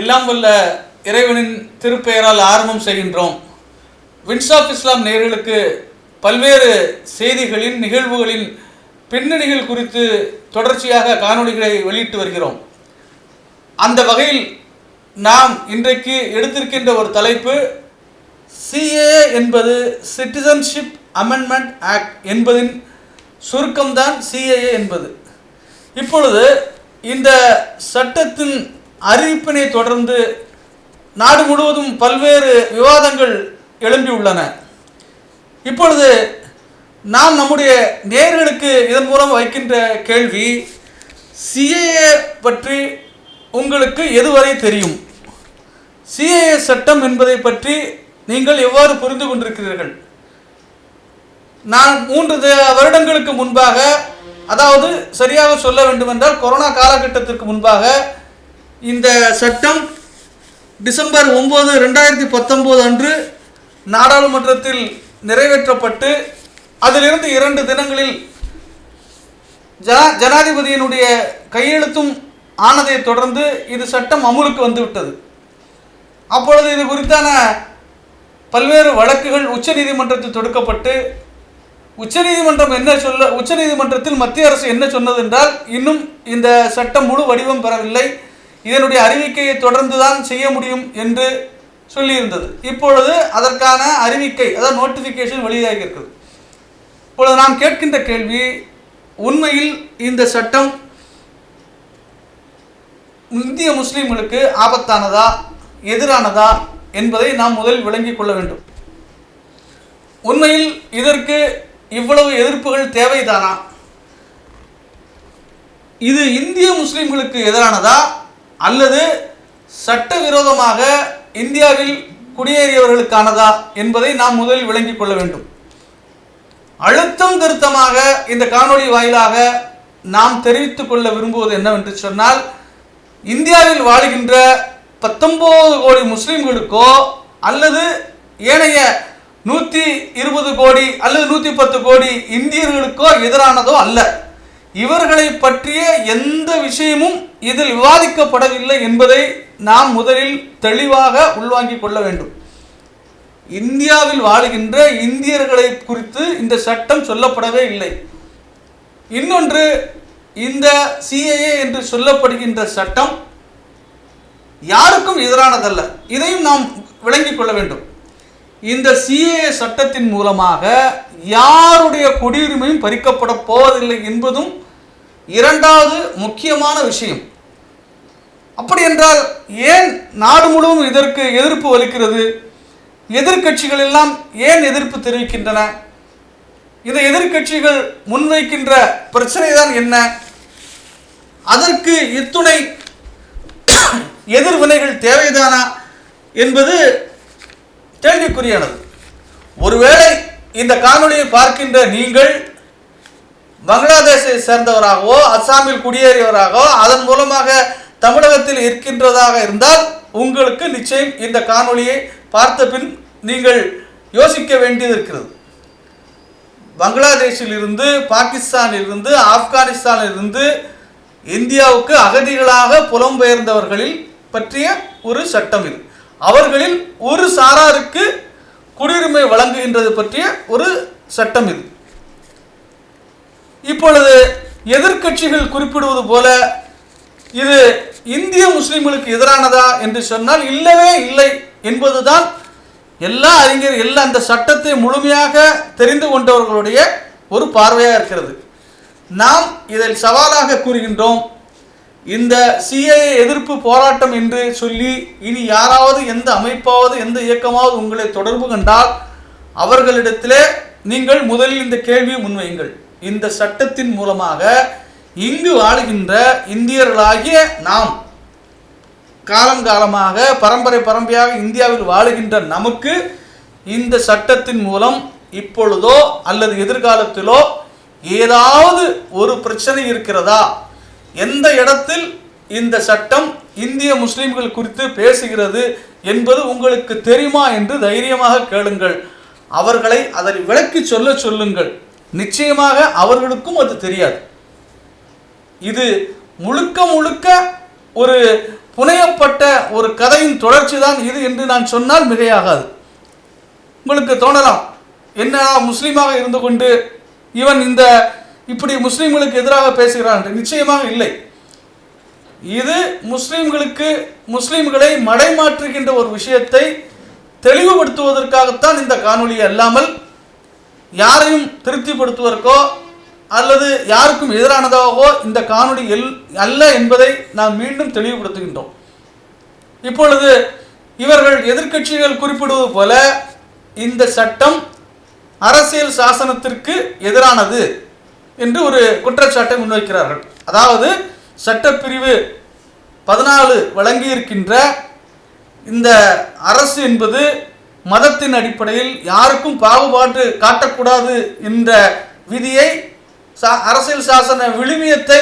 எல்லாம் வல்ல இறைவனின் திருப்பெயரால் ஆரம்பம் செய்கின்றோம். வின்ஸ் ஆஃப் இஸ்லாம் நேர்களுக்கு பல்வேறு செய்திகளின் நிகழ்வுகளின் பின்னணிகள் குறித்து தொடர்ச்சியாக காணொளிகளை வெளியிட்டு வருகிறோம். அந்த வகையில் நாம் இன்றைக்கு எடுத்திருக்கின்ற ஒரு தலைப்பு சிஏ என்பது சிட்டிசன்ஷிப் அமெண்ட்மெண்ட் ஆக்ட் என்பதின் சுருக்கம்தான் சிஏஏ என்பது. இப்பொழுது இந்த சட்டத்தின் அறிவிப்பினை தொடர்ந்து நாடு முழுவதும் பல்வேறு விவாதங்கள் எழும்பியுள்ளன இப்பொழுது நாம் நம்முடைய நேர்களுக்கு இதன் மூலம் வைக்கின்ற கேள்வி சிஏஏ பற்றி உங்களுக்கு எதுவரை தெரியும்? சிஏஏ சட்டம் என்பதை பற்றி நீங்கள் எவ்வாறு புரிந்து கொண்டிருக்கிறீர்கள்? நான் மூன்று வருடங்களுக்கு முன்பாக அதாவது சரியாக சொல்ல வேண்டுமென்றால் கொரோனா காலகட்டத்திற்கு முன்பாக இந்த சட்டம் டிசம்பர் ஒம்பது ரெண்டாயிரத்தி பத்தொம்போது அன்று நாடாளுமன்றத்தில் நிறைவேற்றப்பட்டு அதிலிருந்து இரண்டு தினங்களில் ஜனா ஜனாதிபதியினுடைய கையெழுத்தும் ஆனதை தொடர்ந்து இது சட்டம் அமுலுக்கு வந்துவிட்டது. அப்பொழுது இது குறித்தான பல்வேறு வழக்குகள் உச்சநீதிமன்றத்தில் தொடுக்கப்பட்டு உச்சநீதிமன்றம் என்ன சொல்ல உச்சநீதிமன்றத்தில் மத்திய அரசு என்ன சொன்னது என்றால் இன்னும் இந்த சட்டம் முழு வடிவம் பெறவில்லை. இதனுடைய அறிவிக்கையை தொடர்ந்து தான் செய்ய முடியும் என்று சொல்லியிருந்தது. இப்பொழுது அதற்கான அறிவிக்கை அதாவது நோட்டிஃபிகேஷன் வெளியாகி இருக்குது இப்பொழுது நாம் கேட்கின்ற கேள்வி உண்மையில் இந்த சட்டம் இந்திய முஸ்லீம்களுக்கு ஆபத்தானதா எதிரானதா என்பதை நாம் முதலில் விளங்கிக் கொள்ள வேண்டும். உண்மையில் இதற்கு இவ்வளவு எதிர்ப்புகள் தேவைதானா? இது இந்திய முஸ்லீம்களுக்கு எதிரானதா அல்லது சட்டவிரோதமாக இந்தியாவில் குடியேறியவர்களுக்கானதா என்பதை நாம் முதலில் விளங்கிக் கொள்ள வேண்டும். அழுத்தம் திருத்தமாக இந்த காணொளி வாயிலாக நாம் தெரிவித்துக் கொள்ள விரும்புவது என்னவென்று சொன்னால் இந்தியாவில் வாழுகின்ற பத்தொன்பது கோடி முஸ்லிம்களுக்கோ அல்லது ஏனைய நூற்றி இருபது கோடி அல்லது நூற்றி பத்து கோடி இந்தியர்களுக்கோ எதிரானதோ அல்ல. இவர்களை பற்றிய எந்த விஷயமும் இதில் விவாதிக்கப்படவில்லை என்பதை நாம் முதலில் தெளிவாக உள்வாங்கிக் கொள்ள வேண்டும். இந்தியாவில் வாழுகின்ற இந்தியர்களை குறித்து இந்த சட்டம் சொல்லப்படவே இல்லை. இன்னொன்று இந்த சிஏஏ என்று சொல்லப்படுகின்ற சட்டம் யாருக்கும் எதிரானதல்ல. இதையும் நாம் விளங்கிக் கொள்ள வேண்டும். இந்த சிஏஏ சட்டத்தின் மூலமாக யாருடைய குடியுரிமையும் பறிக்கப்பட போவதில்லை என்பதும் இரண்டாவது முக்கியமான விஷயம். அப்படி என்றால் ஏன் நாடு முழுவதும் இதற்கு எதிர்ப்பு வலிக்கிறது? எதிர்க்கட்சிகள் எல்லாம் ஏன் எதிர்ப்பு தெரிவிக்கின்றன? இந்த எதிர்க்கட்சிகள் முன்வைக்கின்ற பிரச்சனை தான் என்ன? அதற்கு இத்துணை எதிர்வினைகள் தேவைதானா என்பது கேள்விக்குரியானது ஒருவேளை இந்த காணொலியை பார்க்கின்ற நீங்கள் பங்களாதேஷை சேர்ந்தவராகவோ அஸ்ஸாமில் குடியேறியவராகவோ அதன் மூலமாக தமிழகத்தில் இருக்கின்றதாக இருந்தால் உங்களுக்கு நிச்சயம் இந்த காணொளியை பார்த்த பின் நீங்கள் யோசிக்க வேண்டியது இருக்கிறது பங்களாதேஷில் இருந்து பாகிஸ்தானில் இருந்து ஆப்கானிஸ்தானில் இருந்து இந்தியாவுக்கு அகதிகளாக புலம்பெயர்ந்தவர்களில் பற்றிய ஒரு சட்டம் இது. அவர்களில் ஒரு சாராருக்கு குடியுரிமை வழங்குகின்றது பற்றிய ஒரு சட்டம் இது. இப்பொழுது எதிர்க்கட்சிகள் குறிப்பிடுவது போல இது இந்திய முஸ்லிம்களுக்கு எதிரானதா என்று சொன்னால் இல்லவே இல்லை என்பதுதான் எல்லா அறிஞர் எல்லா அந்த சட்டத்தை முழுமையாக தெரிந்து கொண்டவர்களுடைய ஒரு பார்வையாக இருக்கிறது. நாம் இதில் சவாலாக கூறுகின்றோம். இந்த சிஏஏ எதிர்ப்பு போராட்டம் என்று சொல்லி இனி யாராவது எந்த அமைப்பாவது எந்த இயக்கமாவது உங்களை தொடர்பு கண்டால் அவர்களிடத்திலே நீங்கள் முதலில் இந்த கேள்வியை முன்வையுங்கள். இந்த சட்டத்தின் மூலமாக இங்கு வாழுகின்ற இந்தியர்களாகிய நாம் காலம் காலமாக பரம்பரை பரம்பரையாக இந்தியாவில் வாழுகின்ற நமக்கு இந்த சட்டத்தின் மூலம் இப்பொழுதோ அல்லது எதிர்காலத்திலோ ஏதாவது ஒரு பிரச்சனை இருக்கிறதா? எந்த இடத்தில் இந்த சட்டம் இந்திய முஸ்லிம்கள் குறித்து பேசுகிறது என்பது உங்களுக்கு தெரியுமா என்று தைரியமாக கேளுங்கள். அவர்களை அதை விளக்கி சொல்ல சொல்லுங்கள். நிச்சயமாக அவர்களுக்கும் அது தெரியாது. இது முழுக்க முழுக்க ஒரு புனையப்பட்ட ஒரு கதையின் தொடர்ச்சி தான் இது என்று நான் சொன்னால் மிகையாகாது. உங்களுக்கு தோணலாம் என்ன முஸ்லீமாக இருந்து கொண்டு இவன் இந்த இப்படி முஸ்லீம்களுக்கு எதிராக பேசுகிறான் என்று. நிச்சயமாக இல்லை. இது முஸ்லீம்களுக்கு முஸ்லீம்களை மடைமாற்றுகின்ற ஒரு விஷயத்தை தெளிவுபடுத்துவதற்காகத்தான் இந்த காணொளி அல்லாமல் யாரையும் திருப்திப்படுத்துவதற்கோ அல்லது யாருக்கும் எதிரானதாகவோ இந்த காணொளி எல் அல்ல என்பதை நாம் மீண்டும் தெளிவுபடுத்துகின்றோம். இப்பொழுது இவர்கள் எதிர்க்கட்சிகள் குறிப்பிடுவது போல இந்த சட்டம் அரசியல் சாசனத்திற்கு எதிரானது என்று ஒரு குற்றச்சாட்டை முன்வைக்கிறார்கள். அதாவது சட்டப்பிரிவு பதினாலு வழங்கியிருக்கின்ற இந்த அரசு என்பது மதத்தின் அடிப்படையில் யாருக்கும் பாகுபாடு காட்டக்கூடாது என்ற விதியை சா- அரசியல் சாசன விழுமியத்தை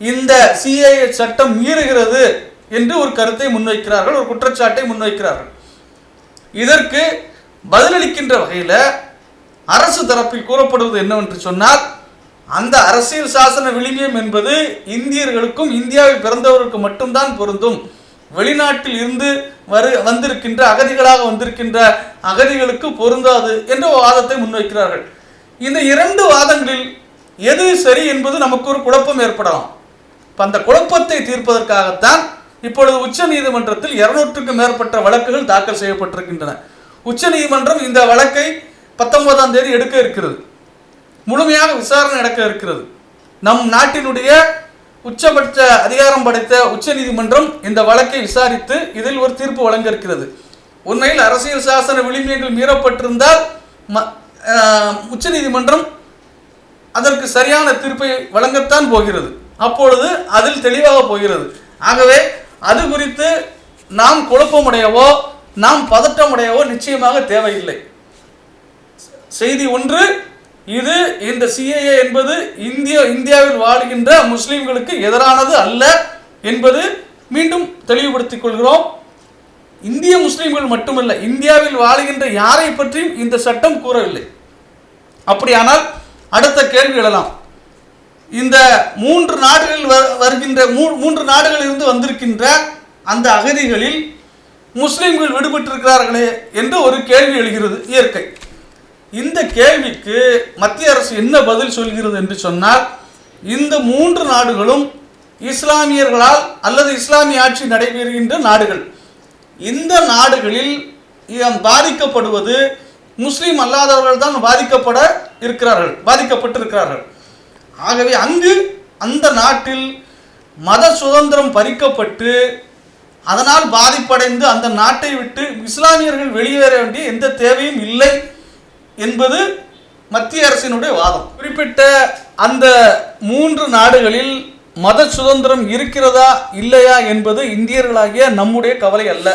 இந்த சிஏஏ சட்டம் மீறுகிறது என்று ஒரு கருத்தை முன்வைக்கிறார்கள் ஒரு குற்றச்சாட்டை முன்வைக்கிறார்கள். இதற்கு பதிலளிக்கின்ற வகையில் அரசு தரப்பில் கூறப்படுவது என்னவென்று சொன்னால் அந்த அரசியல் சாசன விழுமியம் என்பது இந்தியர்களுக்கும் இந்தியாவில் பிறந்தவருக்கு மட்டும்தான் பொருந்தும். வெளிநாட்டில் இருந்து வரு வந்திருக்கின்ற அகதிகளாக வந்திருக்கின்ற அகதிகளுக்கு பொருந்தாது என்ற வாதத்தை முன்வைக்கிறார்கள். இந்த இரண்டு வாதங்களில் எது சரி என்பது நமக்கு ஒரு குழப்பம் ஏற்படலாம். இப்போ அந்த குழப்பத்தை தீர்ப்பதற்காகத்தான் இப்பொழுது உச்ச நீதிமன்றத்தில் இருநூற்றுக்கும் மேற்பட்ட வழக்குகள் தாக்கல் செய்யப்பட்டிருக்கின்றன. உச்ச நீதிமன்றம் இந்த வழக்கை பத்தொன்பதாம் தேதி எடுக்க இருக்கிறது. முழுமையாக விசாரணை நடக்க இருக்கிறது. நம் நாட்டினுடைய உச்சபட்ச அதிகாரம் படைத்த உச்சநீதிமன்றம் இந்த வழக்கை விசாரித்து இதில் ஒரு தீர்ப்பு வழங்க இருக்கிறது உண்மையில் அரசியல் சாசன விளிம்பியங்கள் மீறப்பட்டிருந்தால் ம- உச்சநீதிமன்றம் அதற்கு சரியான தீர்ப்பை வழங்கத்தான் போகிறது. அப்பொழுது அதில் தெளிவாக போகிறது. ஆகவே அது குறித்து நாம் குழப்பமுடையவோ நாம் பதட்டமுடையவோ நிச்சயமாக தேவையில்லை. செய்தி ஒன்று இது இந்த சிஏஏ என்பது இந்திய இந்தியாவில் வாழ்கின்ற முஸ்லீம்களுக்கு எதிரானது அல்ல என்பது மீண்டும் தெளிவுபடுத்திக் கொள்கிறோம். இந்திய முஸ்லீம்கள் மட்டுமல்ல இந்தியாவில் வாழுகின்ற யாரை பற்றியும் இந்த சட்டம் கூறவில்லை. அப்படியானால் அடுத்த கேள்வி எழலாம். இந்த மூன்று நாடுகளில் வ- வருகின்ற மூ- மூன்று நாடுகளில் இருந்து வந்திருக்கின்ற அந்த அகதிகளில் முஸ்லீம்கள் விடுபட்டிருக்கிறார்களே என்று ஒரு கேள்வி எழுகிறது இயற்கை. இந்த கேள்விக்கு மத்திய அரசு என்ன பதில் சொல்கிறது என்று சொன்னால் இந்த மூன்று நாடுகளும் இஸ்லாமியர்களால் அல்லது இஸ்லாமிய ஆட்சி நடைபெறுகின்ற நாடுகள். இந்த நாடுகளில் பாதிக்கப்படுவது முஸ்லீம் அல்லாதவர்கள் தான் பாதிக்கப்பட இருக்கிறார்கள் பாதிக்கப்பட்டிருக்கிறார்கள். ஆகவே அங்கு அந்த நாட்டில் மத சுதந்திரம் பறிக்கப்பட்டு அதனால் பாதிப்படைந்து அந்த நாட்டை விட்டு இஸ்லாமியர்கள் வெளியேற வேண்டிய எந்த தேவையும் இல்லை. என்பது மத்திய அரசினுடைய வாதம். குறிப்பிட்ட அந்த மூன்று நாடுகளில் மத சுதந்திரம் இருக்கிறதா இல்லையா என்பது இந்தியர்களாகிய நம்முடைய கவலை அல்ல.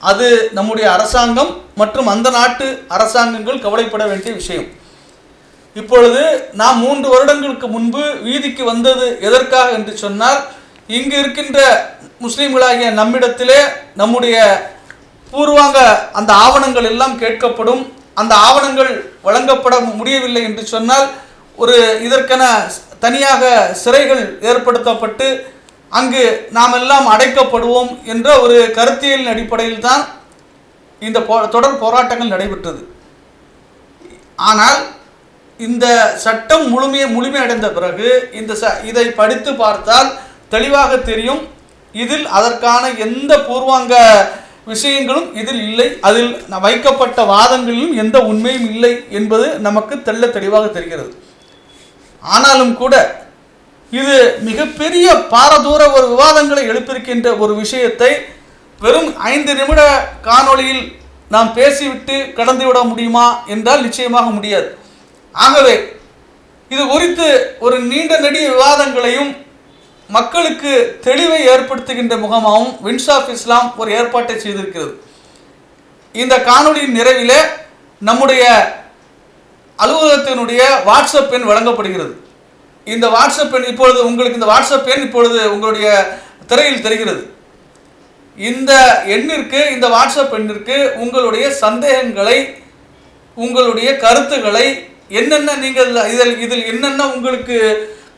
அது நம்முடைய அரசாங்கம் மற்றும் அந்த நாட்டு அரசாங்கங்கள் கவலைப்பட வேண்டிய விஷயம். இப்பொழுது நாம் மூன்று வருடங்களுக்கு முன்பு வீதிக்கு வந்தது எதற்காக என்று சொன்னால் இங்கு இருக்கின்ற முஸ்லீம்களாகிய நம்மிடத்திலே நம்முடைய பூர்வாங்க அந்த ஆவணங்கள் எல்லாம் கேட்கப்படும். அந்த ஆவணங்கள் வழங்கப்பட முடியவில்லை என்று சொன்னால் ஒரு இதற்கென தனியாக சிறைகள் ஏற்படுத்தப்பட்டு அங்கு நாம் எல்லாம் அடைக்கப்படுவோம் என்ற ஒரு கருத்தியலின் அடிப்படையில் தான் இந்த போ தொடர் போராட்டங்கள் நடைபெற்றது. ஆனால் இந்த சட்டம் முழுமையை முழுமையடைந்த பிறகு இந்த ச இதை படித்து பார்த்தால் தெளிவாக தெரியும். இதில் அதற்கான எந்த பூர்வாங்க விஷயங்களும் இதில் இல்லை. அதில் வைக்கப்பட்ட வாதங்களிலும் எந்த உண்மையும் இல்லை என்பது நமக்கு தெள்ள தெளிவாக தெரிகிறது. ஆனாலும் கூட இது மிகப்பெரிய பாரதூர ஒரு விவாதங்களை எழுப்பியிருக்கின்ற ஒரு விஷயத்தை வெறும் ஐந்து நிமிட காணொளியில் நாம் பேசிவிட்டு கடந்து விட முடியுமா என்றால் நிச்சயமாக முடியாது. ஆகவே இது குறித்து ஒரு நீண்ட நெடிய விவாதங்களையும் மக்களுக்கு தெளிவை ஏற்படுத்துகின்ற முகமாகவும் வின்ஸ் ஆஃப் இஸ்லாம் ஒரு ஏற்பாட்டை செய்திருக்கிறது. இந்த காணொலியின் நிறைவில் நம்முடைய அலுவலகத்தினுடைய வாட்ஸ்அப் எண் வழங்கப்படுகிறது. இந்த வாட்ஸ்அப் எண் இப்பொழுது உங்களுக்கு இந்த வாட்ஸ்அப் எண் இப்பொழுது உங்களுடைய திரையில் தெரிகிறது. இந்த எண்ணிற்கு இந்த வாட்ஸ்அப் எண்ணிற்கு உங்களுடைய சந்தேகங்களை உங்களுடைய கருத்துக்களை என்னென்ன நீங்கள் இதில் இதில் என்னென்ன உங்களுக்கு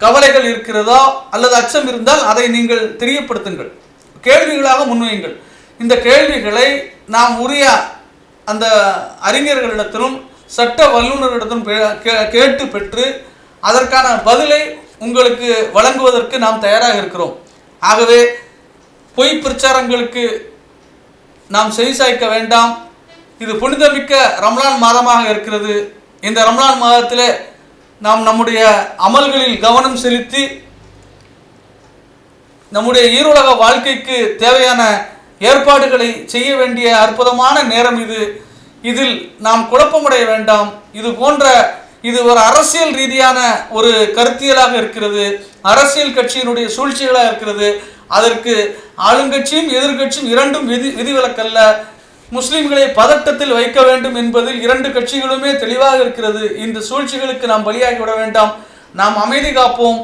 கவலைகள் இருக்கிறதோ அல்லது அச்சம் இருந்தால் அதை நீங்கள் தெரியப்படுத்துங்கள். கேள்விகளாக முன்வையுங்கள். இந்த கேள்விகளை நாம் உரிய அந்த அறிஞர்களிடத்திலும் சட்ட வல்லுநர்களிடத்திலும் கே- கேட்டு பெற்று அதற்கான பதிலை உங்களுக்கு வழங்குவதற்கு நாம் தயாராக இருக்கிறோம். ஆகவே பொய் பிரச்சாரங்களுக்கு நாம் செவிசாய்க்க வேண்டாம். இது புனிதமிக்க ரம்லான் மாதமாக இருக்கிறது. இந்த ரம்லான் மாதத்தில் நாம் நம்முடைய அமல்களில் கவனம் செலுத்தி நம்முடைய ஈருலக வாழ்க்கைக்கு தேவையான ஏற்பாடுகளை செய்ய வேண்டிய அற்புதமான நேரம் இது. இதில் நாம் குழப்பமடைய வேண்டாம். இது போன்ற இது ஒரு அரசியல் ரீதியான ஒரு கருத்தியலாக இருக்கிறது. அரசியல் கட்சியினுடைய சூழ்ச்சிகளாக இருக்கிறது. அதற்கு ஆளுங்கட்சியும் எதிர்க்கட்சியும் இரண்டும் விதி விதிவிலக்கல்ல. முஸ்லிம்களை பதட்டத்தில் வைக்க வேண்டும் என்பதில் இரண்டு கட்சிகளுமே தெளிவாக இருக்கிறது. இந்த சூழ்ச்சிகளுக்கு நாம் பலியாகி விட வேண்டாம். நாம் அமைதி காப்போம்.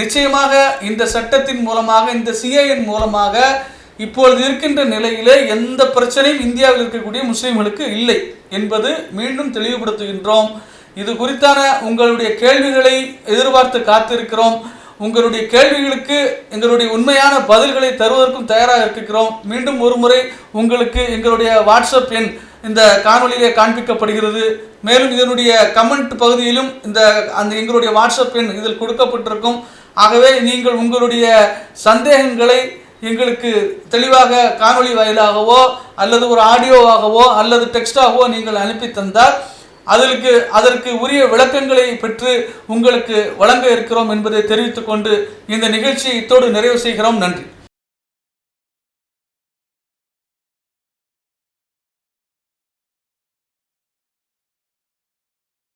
நிச்சயமாக இந்த சட்டத்தின் மூலமாக இந்த சிஏஎன் மூலமாக இப்பொழுது இருக்கின்ற நிலையிலே எந்த பிரச்சனையும் இந்தியாவில் இருக்கக்கூடிய முஸ்லிம்களுக்கு இல்லை என்பது மீண்டும் தெளிவுபடுத்துகின்றோம். இது குறித்தான உங்களுடைய கேள்விகளை எதிர்பார்த்து காத்திருக்கிறோம். உங்களுடைய கேள்விகளுக்கு எங்களுடைய உண்மையான பதில்களை தருவதற்கும் தயாராக இருக்கிறோம். மீண்டும் ஒரு முறை உங்களுக்கு எங்களுடைய வாட்ஸ்அப் எண் இந்த காணொளியிலே காண்பிக்கப்படுகிறது. மேலும் இதனுடைய கமெண்ட் பகுதியிலும் இந்த அந்த எங்களுடைய வாட்ஸ்அப் எண் இதில் கொடுக்கப்பட்டிருக்கும். ஆகவே நீங்கள் உங்களுடைய சந்தேகங்களை எங்களுக்கு தெளிவாக காணொளி வாயிலாகவோ அல்லது ஒரு ஆடியோவாகவோ அல்லது டெக்ஸ்டாகவோ நீங்கள் அனுப்பி தந்தால் அதற்கு அதற்கு உரிய விளக்கங்களை பெற்று உங்களுக்கு வழங்க இருக்கிறோம் என்பதை தெரிவித்துக்கொண்டு இந்த நிகழ்ச்சியை இத்தோடு நிறைவு செய்கிறோம். நன்றி.